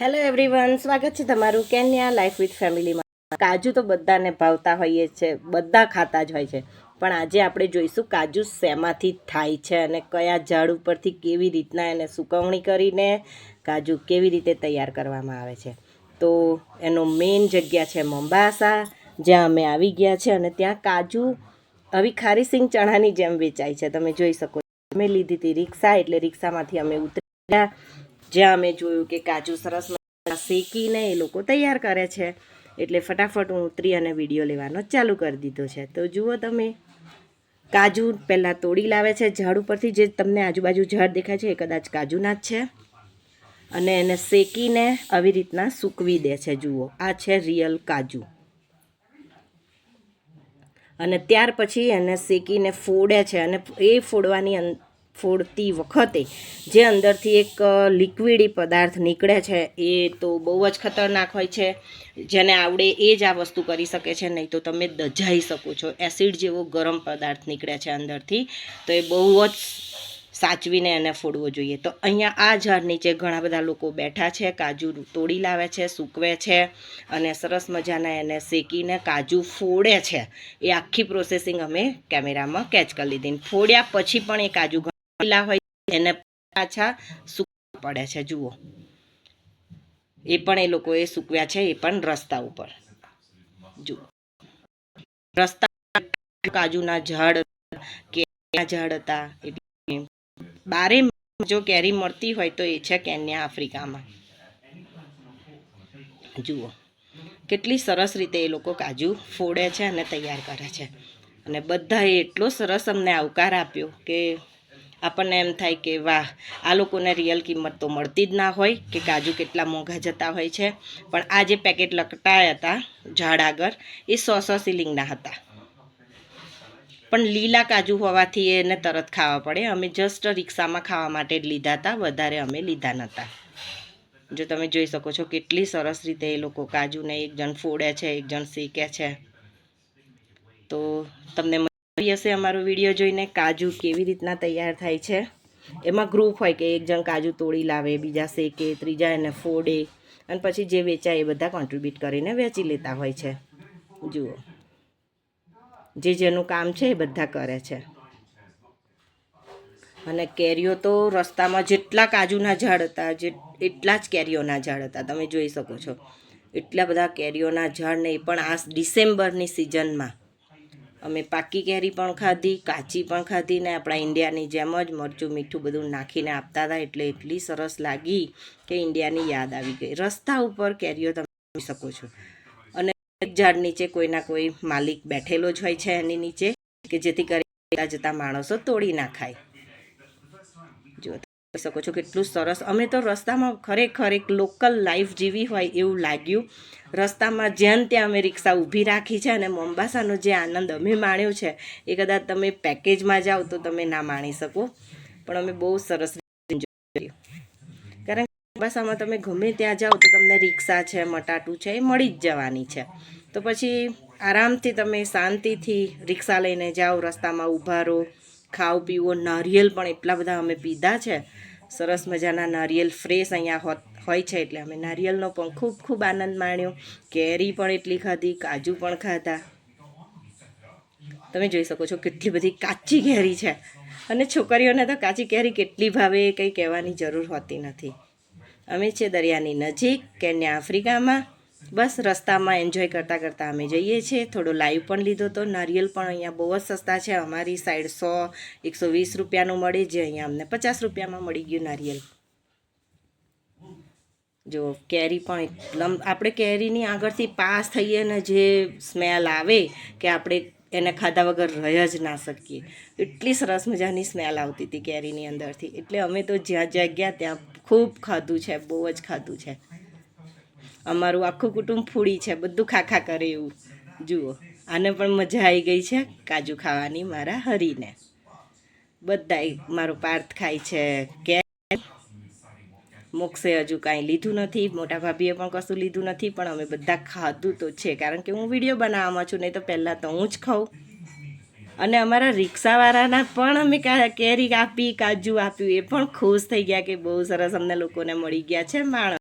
Hello everyone સ્વાગત છે તમારું કેન્યા લાઈફ વિથ ફેમિલીમાં કાજુ તો બધાને ભાવતા હોઈએ છે, બધા ખાતા જ હોય છે. પણ આજે આપણે જોઈશું કાજુ શેમાંથી થાય છે અને કયા ઝાડ ઉપરથી કેવી રીતના એને સુકવણી કરીને કાજુ કેવી રીતે તૈયાર કરવામાં આવે છે. તો એનો મેઇન જગ્યા છે મોમ્બાસા જ્યાં અમે આવી ગયા છે અને ત્યાં કાજુ આવી ખારી સિંગ ચણાની જેમ વેચાય છે. તમે જોઈ શકો. અમે લીધી હતી રિક્ષા, એટલે રિક્ષામાંથી અમે ઉતર્યા જ્યાં અમે જોયું કે કાજુ સરસ શેકીને એ લોકો તૈયાર કરે છે. એટલે ફટાફટ હું ઉતરી અને વીડિયો લેવાનો ચાલુ કરી દીધો છે. તો જુઓ તમે, કાજુ પહેલાં તોડી લાવે છે. ઝાડ ઉપરથી જે તમને આજુબાજુ ઝાડ દેખાય છે એ કદાચ કાજુના જ છે. અને એને શેકીને આવી રીતના સૂકવી દે છે. જુઓ, આ છે રિયલ કાજુ. અને ત્યાર પછી એને શેકીને ફોડે છે. અને એ ફોડવાની ફોડતી વખતે જે અંદરથી એક લિક્વિડી પદાર્થ નીકળે છે, એ તો બહુ જ ખતરનાક હોય છે. જેને આવડે એ જ આ વસ્તુ કરી શકે છે, નહીં તો તમે દજાઈ શકો છો. એસિડ જેવો ગરમ પદાર્થ નીકળે છે અંદરથી, તો એ બહુ જ સાચવીને એને ફોડવો જોઈએ. તો અહીંયા આ ઝાડ નીચે ઘણા બધા લોકો બેઠા છે, કાજુ તોડી લાવે છે, સૂકવે છે અને સરસ મજાના એને શેકીને કાજુ ફોડે છે. એ આખી પ્રોસેસિંગ અમે કેમેરામાં કેચ કરી લીધી. ફોડ્યા પછી પણ એ કાજુ ઘણા હોય એને પાછા સૂકવા પડે છે, જુઓ. એ પણ એ લોકોએ સૂકવ્યા છે, એ પણ રસ્તા ઉપર. જુઓ. રસ્તા કાજુના ઝાડ કેળના ઝાડ હતા એટલે બારે જો કેરી મળતી હોય તો એ છે કેન્યા આફ્રિકામાં. જુઓ. કેટલી સરસ રીતે એ લોકો કાજુ ફોડે છે અને તૈયાર કરે છે. અને બધાએ એટલો સરસ અમને આવકાર આપ્યો કે આપણને એમ થાય કે વાહ, આ લોકોને રિયલ કિંમત તો મળતી જ ના હોય કે કાજુ કેટલા મોંઘા જતા હોય છે. પણ આ જે પેકેટ લકટાયા હતા ઝાડ આગળ એ સો સો સિલિંગના હતા. પણ લીલા કાજુ હોવાથી એને તરત ખાવા પડે. અમે જસ્ટ રિક્ષામાં ખાવા માટે જ લીધા હતા, વધારે અમે લીધા નહોતા. જો તમે જોઈ શકો છો કેટલી સરસ રીતે એ લોકો કાજુને એક જણ ફોડે છે, એક જણ શેકે છે. તો તમને હશે અમારો વીડિયો જોઈને કાજુ કેવી રીતના તૈયાર થાય છે? એમાં ગ્રુપ હોય કે એક જણ કાજુ તોડી લાવે, બીજા શેકે, ત્રીજા એને ફોડે, અને પછી જે વેચાય એ બધા કોન્ટ્રીબ્યુટ કરીને વેચી લેતા હોય છે. જુઓ. જે જેનું કામ છે એ બધા કરે છે. અને કેરીઓ તો રસ્તામાં જેટલા કાજુના ઝાડ હતા, જે એટલા જ કેરીઓના ઝાડ હતા, તમે જોઈ શકો છો. એટલા બધા કેરીઓના ઝાડ ને એ પણ આ ડિસેમ્બરની સિઝનમાં અમે પાકી કેરી પણ ખાધી, કાચી પણ ખાધી ને આપણા ઇન્ડિયાની જેમ જ મરચું, મીઠું બધું નાખીને આપતા હતા એટલે એટલી સરસ લાગી કે ઇન્ડિયાની યાદ આવી ગઈ. રસ્તા ઉપર કેરીઓ તમે શકો છો. અને એક ઝાડ નીચે કોઈના કોઈ માલિક બેઠેલો જ હોય છે એની નીચે કે જેથી કરી જતા માણસો તોડી ના જોઈ શકો છો કેટલું સરસ. અમે તો રસ્તામાં ખરેખર એક લોકલ લાઈફ જીવી હોય એવું લાગ્યું. રસ્તામાં જ્યાં ત્યાં અમે રિક્ષા ઊભી રાખી છે અને મોમ્બાસાનો જે આનંદ અમે માણ્યો છે, એ કદાચ તમે પેકેજમાં જાઓ તો તમે ના માણી શકો. પણ અમે બહુ સરસ કારણ કે મોમ્બાસામાં તમે ગમે ત્યાં જાઓ તો તમને રિક્ષા છે, મટાટું છે, એ મળી જ જવાની છે. તો પછી આરામથી તમે શાંતિથી રિક્ષા લઈને જાઓ, રસ્તામાં ઊભા રહો. ખાઓ પીવો, નારિયેલ પણ એટલા બધા અમે પીધા છે. સરસ મજાના નારિયેલ ફ્રેશ અહીંયા હોત, હોય છે એટલે અમે નારિયેલનો પણ ખૂબ ખૂબ આનંદ માણ્યો. કેરી પણ એટલી ખાધી, કાજુ પણ ખાધા. તમે જોઈ શકો છો કેટલી બધી કાચી કેરી છે. અને છોકરીઓને તો કાચી કેરી કેટલી ભાવે એ કંઈ કહેવાની જરૂર હોતી નથી. અમે છે દરિયાની નજીક કેન્યા આફ્રિકામાં. બસ રસ્તામાં એન્જોય કરતાં કરતાં અમે જઈએ છીએ. થોડો લાઈવ પણ લીધો તો. નારિયેલ પણ અહીંયા બહુ જ સસ્તા છે. અમારી સાઈડ સો, એકસો વીસ રૂપિયાનું મળે જે અહીંયા અમને પચાસ રૂપિયામાં મળી ગયું નારિયેલ. જો, કેરી પણ એકદમ આપણે કેરીની આગળથી પાસ થઈએ ને જે સ્મેલ આવે કે આપણે એને ખાધા વગર રહી જ ના શકીએ. એટલી સરસ મજાની સ્મેલ આવતી હતી કેરીની અંદરથી. એટલે અમે તો જ્યાં જ્યાં ગયા ત્યાં ખૂબ ખાધું છે, બહુ જ ખાધું છે. અમારું આખું કુટુંબ ફૂડી છે, બધું ખાખા કરે એવું. જુઓ, આને પણ મજા આવી ગઈ છે, કાજુ ખાવાની મારા હરીને. બધા મારો પાર્થ ખાય છે, કે મોક્ષે હજુ કાંઈ લીધું નથી, મોટા ભાભીએ પણ કશું લીધું નથી, પણ અમે બધા ખાધું તો છે, કારણ કે હું વીડિયો બનાવવામાં છું, નહીં તો પહેલાં તો હું જ ખાઉં. અને અમારા રિક્ષાવાળાના પણ અમે કેરી આપી, કાજુ આપ્યું, એ પણ ખુશ થઈ ગયા કે બહુ સરસ અમને લોકોને મળી ગયા છે, માણસ.